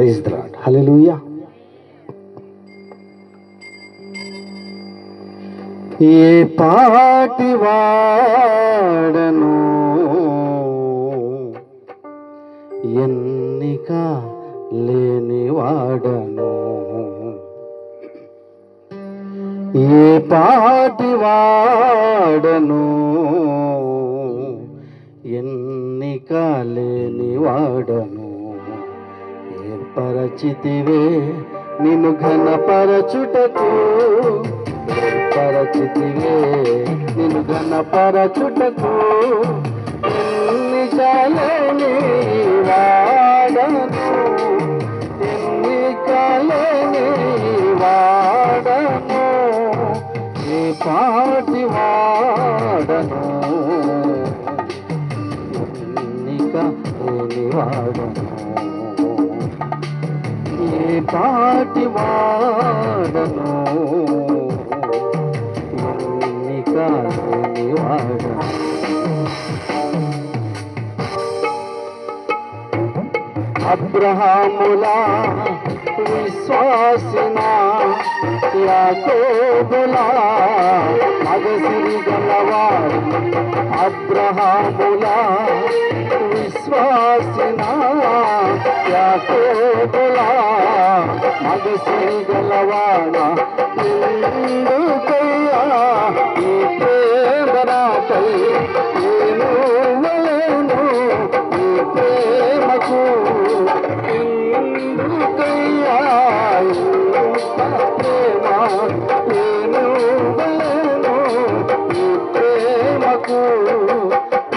Praise ద్రాడ్ హల్లెలూయా ఏ పాటి వాడను? ఎన్నిక లేని వాడను? ఏ పాటి వాడను? ఎన్నిక లేని వాడను? పరచితివే నిన్ను ఘనపరచుటకు. పరచితివే నిన్ను ఘనపరచుటకు. ఎన్నికలేని వాడను ఎన్నికలేని వాడను ఏ పాటి వాడను. ఎన్నిక లేని వాడను. ఏ వాడను. ఎన్నిక లేని వాడను. అబ్రహాములా విశ్వాసిన యాకోబులా అగసిరి గలవాడు అబ్రహాములా విశ్వాసినా యాకోబులా మగసిరి గలవాడ ఎందుకయ్యా? ఈ ప్రేమ నాకై నేను వలెను ఈ ప్రేమకు ఎందుకయ్యా? ప్రేమ నేను వలెను ఈ ప్రేమకు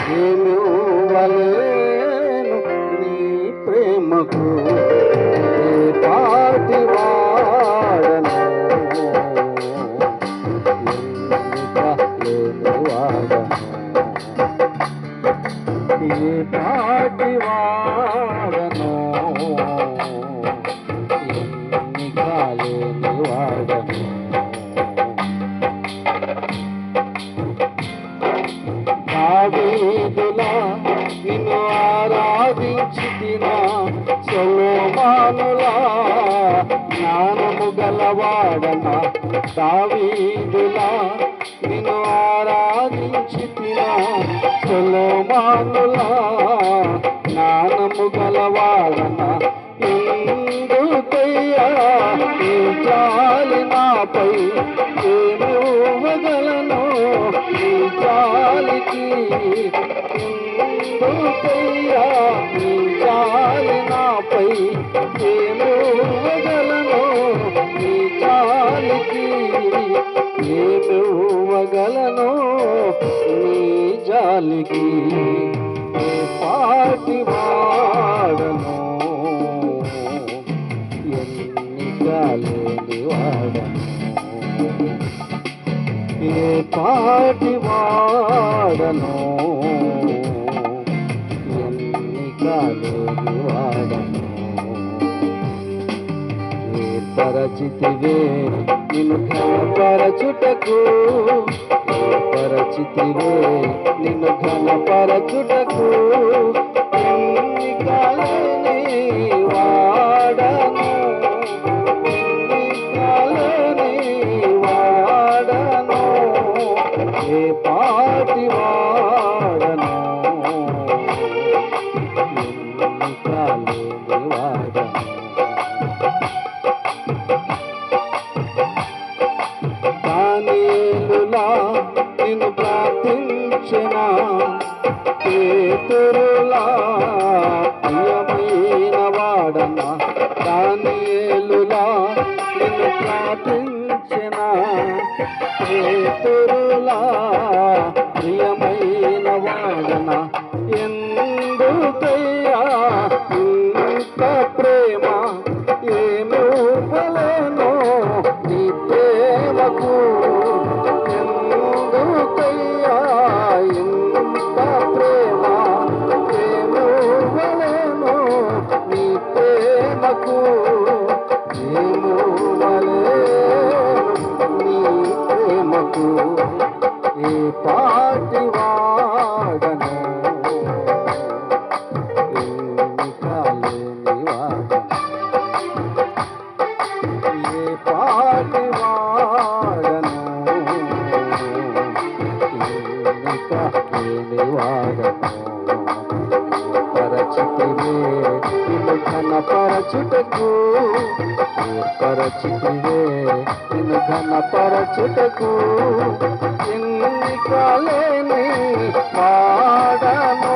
నేను వలెను నీ ప్రేమకు. ఏ పాటి వాడను వాడను. దావీదులా నిన్ను ఆరాధించి సొలోమానులా జ్ఞానము గలవాడన. దావీదులా నిన్ను ఆరాధించి తినా జ్ఞానము గలవాడన. ఎందుకయ్యా ఈ జాలి నాపై ఏమి ఈ జాలికి ఎందుకయ్యా ఈ జాలి నాపై ఏమి ఈ జాలికి ఏమి మగలను నీ జాలికి పాటి వాడను? ఎన్ని లేని వాడను? ఏ పాటి వాడను? ఎన్ని లేని వాడను? ఏర్పరచితివే నిన్ను ఘనపరచుటకు ఏర్పరచితివే నిన్ను ఘనపరచుటకు ఎన్నికలేని వాడను వాడను. ఏ పాటి వా ప్రేమకు ఎందుకయ్యా? ఇంత ప్రేమ ఏమి ఇవ్వలేను నీ ప్రేమకు ఏమి ఇవ్వలేను నీ ప్రేమకు ఏ పాటి వాడను? పరచితివే నిన్ను ఘనపరచుటకు పరచితివే నిన్ను ఘనపరచుటకు ఎన్ని కాలేని మాడను